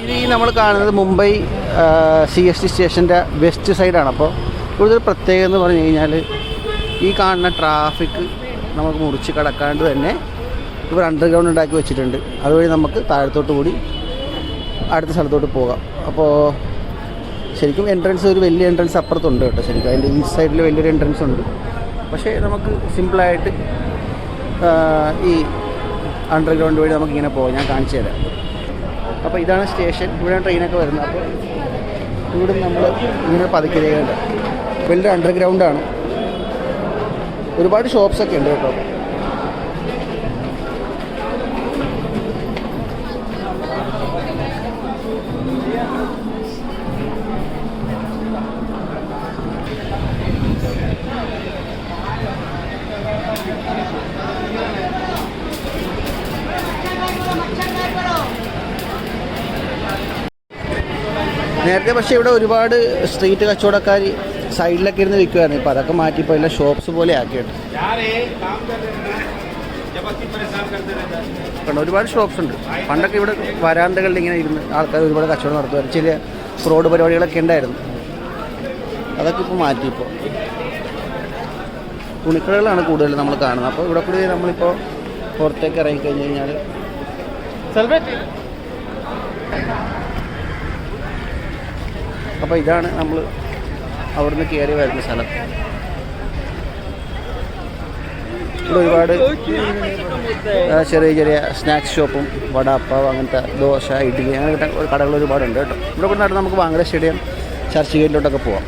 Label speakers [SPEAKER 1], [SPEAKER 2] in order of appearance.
[SPEAKER 1] ഈ നമ്മൾ കാണുന്നത് മുംബൈ സി എസ് ടി സ്റ്റേഷന്റെ വെസ്റ്റ് സൈഡാണ്. അപ്പോൾ കൂടുതൽ പ്രത്യേകത എന്ന് പറഞ്ഞു കഴിഞ്ഞാൽ ഈ കാണുന്ന ട്രാഫിക് നമുക്ക് മുറിച്ച് കടക്കാണ്ട് തന്നെ ഇവർ അണ്ടർഗ്രൗണ്ട് ഉണ്ടാക്കി വെച്ചിട്ടുണ്ട്. അതുവഴി നമുക്ക് താഴത്തോട്ട് കൂടി അടുത്ത സ്ഥലത്തോട്ട് പോകാം. അപ്പോൾ ശരിക്കും എൻട്രൻസ് ഒരു വലിയ എൻട്രൻസ് അപ്പുറത്തുണ്ട് കേട്ടോ ശരിക്കും. അതിന്റെ ഈ സൈഡിൽ വലിയൊരു എൻട്രൻസ് ഉണ്ട്. പക്ഷേ നമുക്ക് സിമ്പിളായിട്ട് ഈ അണ്ടർഗ്രൗണ്ട് വഴി നമുക്കിങ്ങനെ പോകാം. ഞാൻ കാണിച്ചു തരാം. അപ്പോൾ ഇതാണ് സ്റ്റേഷൻ. ഇവിടെ ട്രെയിനൊക്കെ വരുന്നത്. അപ്പോൾ ഇവിടെ നമ്മൾ ഇങ്ങനെ പതുക്കിരിക്കുന്നുണ്ട് വലിയ അണ്ടർഗ്രൗണ്ടാണ് ഒരുപാട് ഷോപ്സൊക്കെ ഉണ്ട് കേട്ടോ. നേരത്തെ പക്ഷേ ഇവിടെ ഒരുപാട് സ്ട്രീറ്റ് കച്ചവടക്കാർ സൈഡിലൊക്കെ ഇരുന്ന് വിൽക്കുമായിരുന്നു ഇപ്പോൾ അതൊക്കെ മാറ്റി ഇപ്പോൾ എല്ലാം ഷോപ്സ് പോലെ ആക്കിയിട്ട്. കണ്ടോ ഒരുപാട് ഷോപ്സ് ഉണ്ട്. പണ്ടൊക്കെ ഇവിടെ വരാന്തകളിൽ ഇങ്ങനെ ഇരുന്ന് ആൾക്കാർ ഒരുപാട് കച്ചവടം നടത്തുമായിരുന്നു. ചില ഫ്രോഡ് പരിപാടികളൊക്കെ ഉണ്ടായിരുന്നു. അതൊക്കെ ഇപ്പോൾ മാറ്റി ഇപ്പോൾ തുണിക്കടകളാണ് കൂടുതൽ നമ്മൾ കാണുന്നത്. അപ്പോൾ ഇവിടെ കൂടി നമ്മളിപ്പോൾ പുറത്തേക്ക് ഇറങ്ങിക്കഴിഞ്ഞ് കഴിഞ്ഞാൽ അപ്പോൾ ഇതാണ് നമ്മൾ അവിടുന്ന് കയറി വരുന്ന സ്ഥലം. ഒരുപാട് ചെറിയ ചെറിയ സ്നാക്സ് ഷോപ്പും വടാപ്പാവ് അങ്ങനത്തെ ദോശ ഇഡ്ഡലി അങ്ങനെ കടകൾ ഒരുപാടുണ്ട് കേട്ടോ. ഇവിടെ കൊണ്ടാണ് നമുക്ക് വാങ്ങല സ്റ്റേഡിയം ചർച്ച് ഗേറ്റിലോട്ടൊക്കെ പോവാം.